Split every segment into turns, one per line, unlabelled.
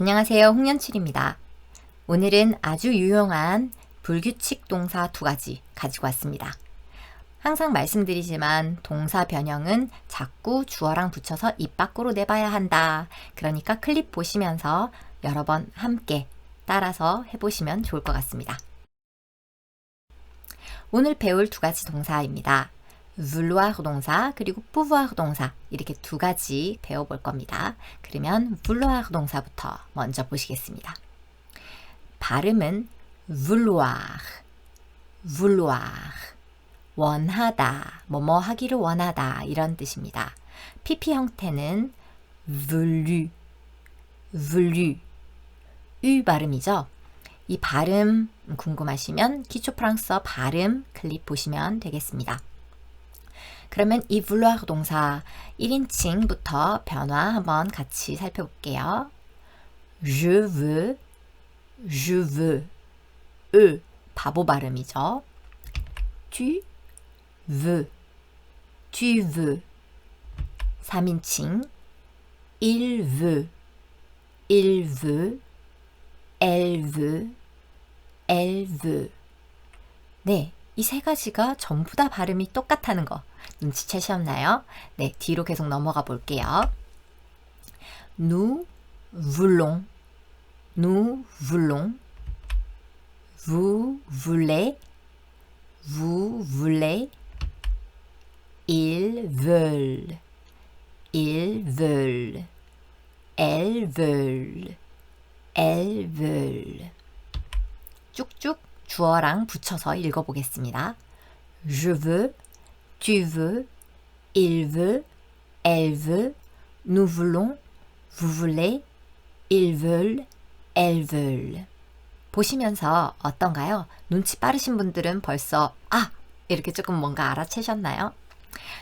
안녕하세요. 홍연칠입니다. 오늘은 아주 유용한 불규칙 동사 두 가지 가지고 왔습니다. 항상 말씀드리지만 동사 변형은 자꾸 주어랑 붙여서 입 밖으로 내봐야 한다. 그러니까 클립 보시면서 여러 번 함께 따라서 해보시면 좋을 것 같습니다. 오늘 배울 두 가지 동사입니다. Vouloir 동사 그리고 pouvoir 동사 이렇게 두 가지 배워볼 겁니다. 그러면 vouloir 동사부터 먼저 보시겠습니다. 발음은 vouloir, vouloir, 원하다, 뭐뭐 하기를 원하다 이런 뜻입니다. PP 형태는 voulu, voulu, 유 발음이죠. 이 발음 궁금하시면 기초 프랑스어 발음 클립 보시면 되겠습니다. 그러면 이 vouloir 동사 1인칭부터 변화 한번 같이 살펴볼게요. Je veux, je veux, 을 바보 발음이죠. Tu veux, tu veux. 3인칭 il veut, il veut, elle veut, elle veut. 네, 이 세 가지가 전부 다 발음이 똑같다는 거 눈치채셨나요? 네, 뒤로 계속 넘어가 볼게요. Nous voulons, nous voulons, vous voulez, vous voulez, ils veulent, ils veulent, elles veulent, elles veulent. 쭉쭉 주어랑 붙여서 읽어보겠습니다. Je veux, tu veux, il veut, elle veut, nous voulons, vous voulez, ils veulent, elles veulent. 보시면서 어떤가요? 눈치 빠르신 분들은 벌써 아! 이렇게 조금 뭔가 알아채셨나요?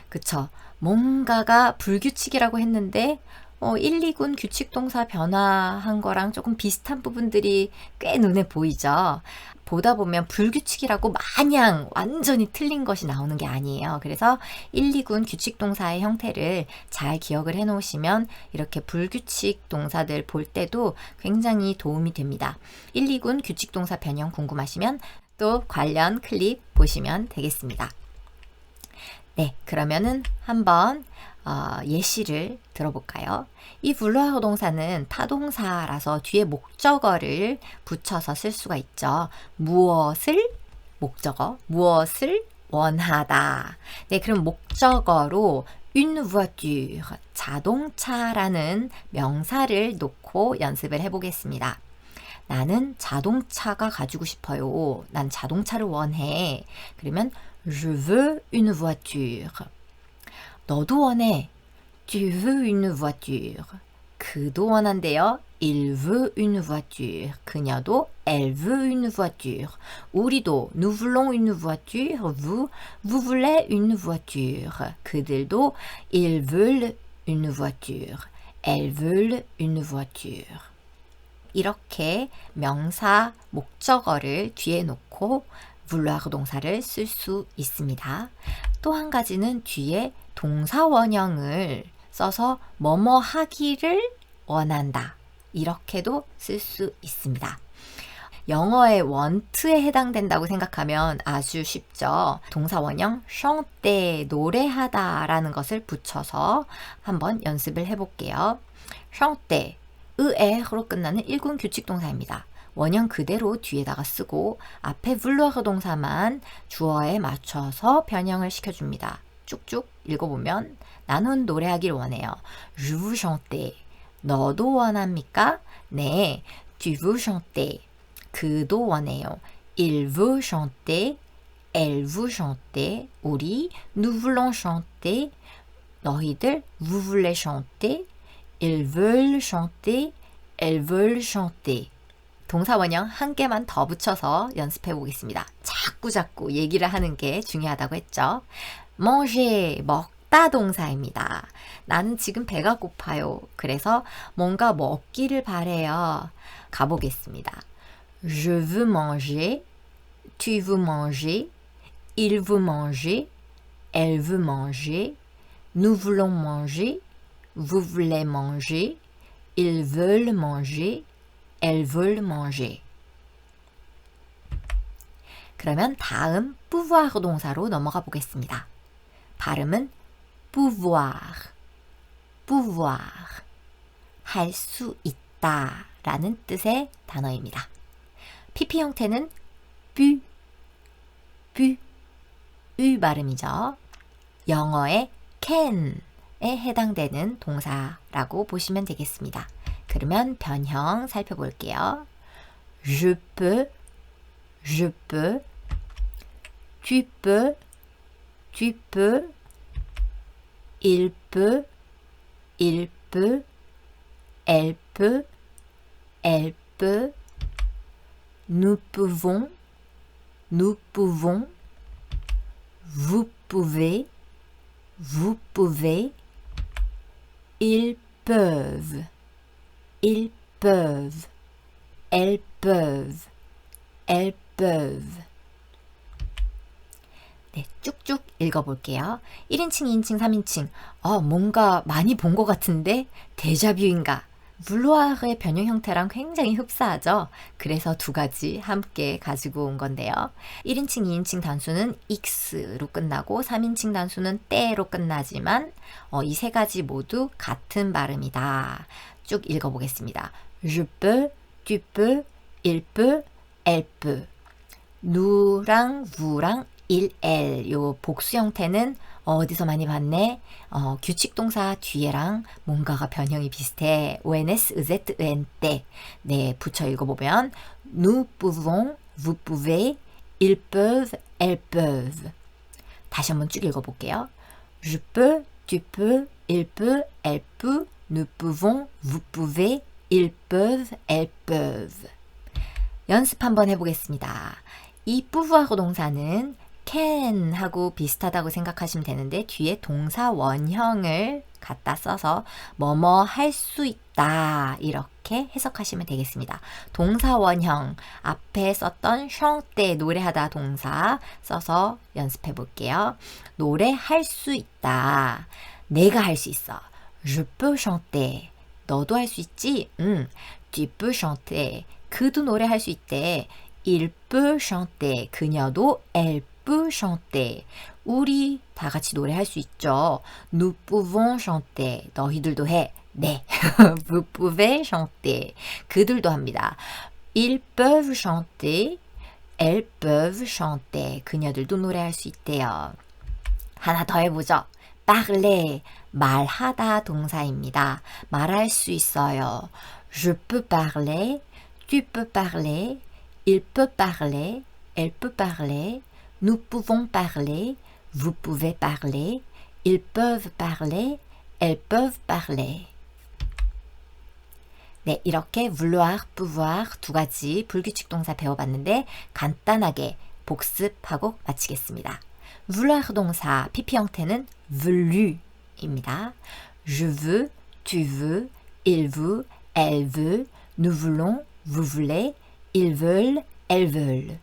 그쵸. 뭔가가 불규칙이라고 했는데 어, 1, 2군 규칙 동사 변화한 거랑 조금 비슷한 부분들이 꽤 눈에 보이죠. 보다 보면 불규칙이라고 마냥 완전히 틀린 것이 나오는 게 아니에요. 그래서 1, 2군 규칙 동사의 형태를 잘 기억을 해 놓으시면 이렇게 불규칙 동사들 볼 때도 굉장히 도움이 됩니다. 1, 2군 규칙 동사 변형 궁금하시면 또 관련 클립 보시면 되겠습니다. 네, 그러면은 한번 어, 예시를 들어볼까요? 이 불로하고 동사는 타동사라서 뒤에 목적어를 붙여서 쓸 수가 있죠. 무엇을 목적어, 무엇을 원하다. 네, 그럼 목적어로 une voiture, 자동차라는 명사를 놓고 연습을 해보겠습니다. 나는 자동차가 가지고 싶어요. 난 자동차를 원해. 그러면 je veux une voiture. 너도 원해. Tu veux une voiture. 그도 원한대요. Il veut une voiture. 그녀도 elle veut une voiture. 우리도 nous voulons une voiture. Vous, vous voulez une voiture. 그들도 ils veulent une voiture. elles veulent une voiture. 이렇게 명사 목적어를 뒤에 놓고 vouloir 동사를 쓸 수 있습니다. 또 한 가지는 뒤에 동사 원형을 써서 뭐뭐 하기를 원한다. 이렇게도 쓸 수 있습니다. 영어의 원트에 해당된다고 생각하면 아주 쉽죠. 동사 원형 chanter 노래하다라는 것을 붙여서 한번 연습을 해볼게요. chanter 의에로 끝나는 1군 규칙 동사입니다. 원형 그대로 뒤에다가 쓰고 앞에 vouloir 동사만 주어에 맞춰서 변형을 시켜줍니다. 쭉쭉 읽어보면 나는 노래하길 원해요. Je chanter. 너도 원합니까? 네. Tu veux. 그도 원해요. Il veut chanter. Elle veut chanter. 우리 nous voulons chanter. 너희들 vous voulez chanter. Ils veulent chanter. Elles veulent chanter. 동사 원형 한 개만 더 붙여서 연습해 보겠습니다. 자꾸 자꾸 얘기를 하는 게 중요하다고 했죠. manger 먹다 동사입니다. 나는 지금 배가 고파요. 그래서 뭔가 먹기를 바래요. 가보겠습니다. Je veux manger. Tu veux manger. Il veut manger. elle veut manger, nous voulons manger, vous voulez manger, ils veulent manger, elles veulent manger. 그러면 다음 pouvoir 동사로 넘어가 보겠습니다. 발음은 pouvoir, pouvoir, 할 수 있다 라는 뜻의 단어입니다. PP 형태는 pu, pu, ü 발음이죠. 영어의 can에 해당되는 동사라고 보시면 되겠습니다. 그러면 변형 살펴볼게요. Je peux, je peux, tu peux, tu peux, il peut, il peut, elle peut, elle peut, nous pouvons, nous pouvons, vous pouvez, vous pouvez, ils peuvent, Ils peuvent, elles peuvent, elles peuvent. 네, 쭉쭉 읽어볼게요. 1인칭, 2인칭, 3인칭. 어, 뭔가 많이 본 것 같은데 데자뷰인가? 물로아의 변형 형태랑 굉장히 흡사하죠. 그래서 두 가지 함께 가지고 온 건데요. 1인칭, 2인칭 단수는 x로 끝나고 3인칭 단수는 때로 끝나지만 어, 이 세 가지 모두 같은 발음이다. 쭉 읽어보겠습니다. Je peux, tu peux, il peut, elle peut. 누랑 우랑 일, 엘, 요 복수 형태는 어디서 많이 봤네? 어, 규칙 동사 뒤에랑 뭔가가 변형이 비슷해. ONS, EZ, EN 때. 네, 붙여 읽어보면 nous pouvons, vous pouvez, ils peuvent, elles peuvent. 다시 한번 쭉 읽어볼게요. Je peux, tu peux, il peut, elle peut, nous pouvons, vous pouvez, ils peuvent, elles peuvent. 연습 한번 해보겠습니다. 이 pouvoir 동사는 can 하고 비슷하다고 생각하시면 되는데 뒤에 동사 원형을 갖다 써서 뭐뭐 할 수 있다 이렇게 해석하시면 되겠습니다. 동사 원형 앞에 썼던 chanter 노래하다 동사 써서 연습해 볼게요. 노래할 수 있다. 내가 할 수 있어. Je peux chanter. 너도 할 수 있지? 응. Tu peux chanter. 그도 노래할 수 있대. Il peut chanter. 그녀도 elle peut chanter. 우리 다 같이 노래할 수 있죠. Nous pouvons chanter. 너희들도 해. 네. Vous pouvez chanter. 그들도 합니다. Ils peuvent chanter. Elles peuvent chanter. 그녀들도 노래할 수 있대요. 하나 더 해보죠. Parler. 말하다 동사입니다. 말할 수 있어요. Je peux parler. Tu peux parler. Il peut parler. Elle peut parler. Nous pouvons parler, vous pouvez parler, ils peuvent parler, elles peuvent parler. 네, 이렇게 vouloir, pouvoir 두 가지 불규칙 동사 배워봤는데 간단하게 복습하고 마치겠습니다. vouloir 동사 PP 형태는 voulu입니다. Je veux, tu veux, il veut, elle veut, nous voulons, vous voulez, ils veulent, elles veulent.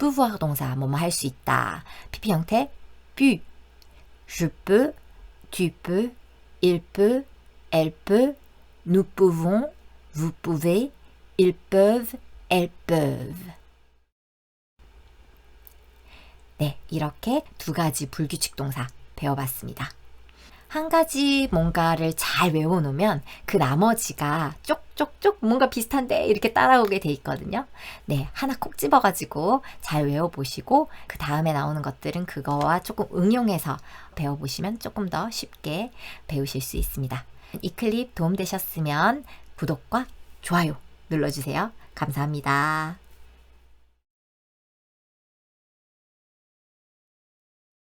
pouvoir 동사 뭐뭐 할 수 있다. PP 형태 pu. Je peux, tu peux, il peut, elle peut, nous pouvons, vous pouvez, ils peuvent, elles peuvent. 이렇게 두 가지 불규칙 동사 배워봤습니다. 한 가지 뭔가를 잘 외워놓으면 그 나머지가 쪽쪽쪽 뭔가 비슷한데 이렇게 따라오게 돼 있거든요. 네, 하나 콕 집어가지고 잘 외워보시고 그 다음에 나오는 것들은 그거와 조금 응용해서 배워보시면 조금 더 쉽게 배우실 수 있습니다. 이 클립 도움되셨으면 구독과 좋아요 눌러주세요. 감사합니다.